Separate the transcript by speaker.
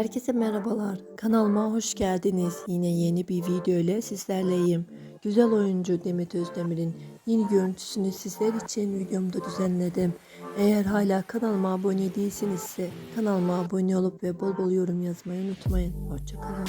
Speaker 1: Herkese merhabalar. Kanalıma hoş geldiniz. Yine yeni bir video ile sizlerleyim. Güzel oyuncu Demet Özdemir'in yeni görüntüsünü sizler için videomda düzenledim. Eğer hala kanalıma abone değilseniz ise kanalıma abone olup ve bol bol yorum yazmayı unutmayın. Hoşçakalın.